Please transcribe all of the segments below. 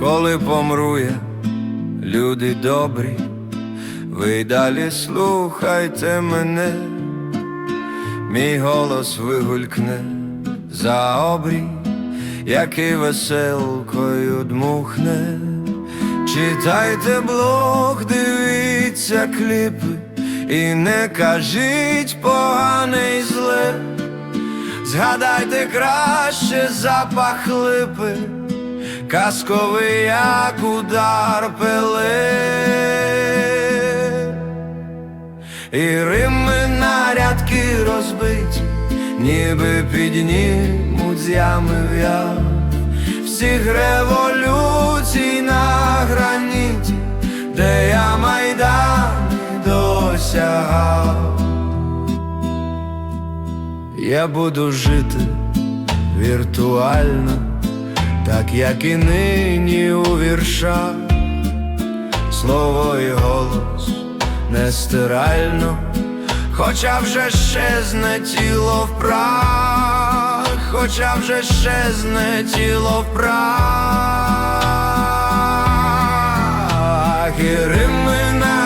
коли помру я, люди добрі, ви далі слухайте мене, мій голос вигулькне за обрій, який веселкою дмухне. Читайте блог, дивіться кліпи, і не кажіть погане й зле. Згадайте краще запах липи, казковий як удар пиле. І рими на рядки розбиті, ніби піднімуть з ями в'яв всіх революцій на граніті, де я майдані досягав. Я буду жити віртуально, так як і нині у віршах, слово і голос нестирально, хоча вже щезне тіло в прах, хоча вже щезне тіло в прах, і рими на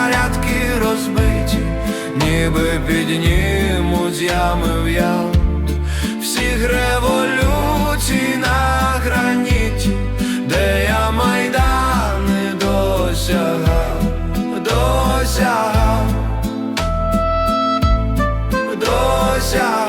розбиті, ніби піднімуть ями в яв всіх досягав, досягав.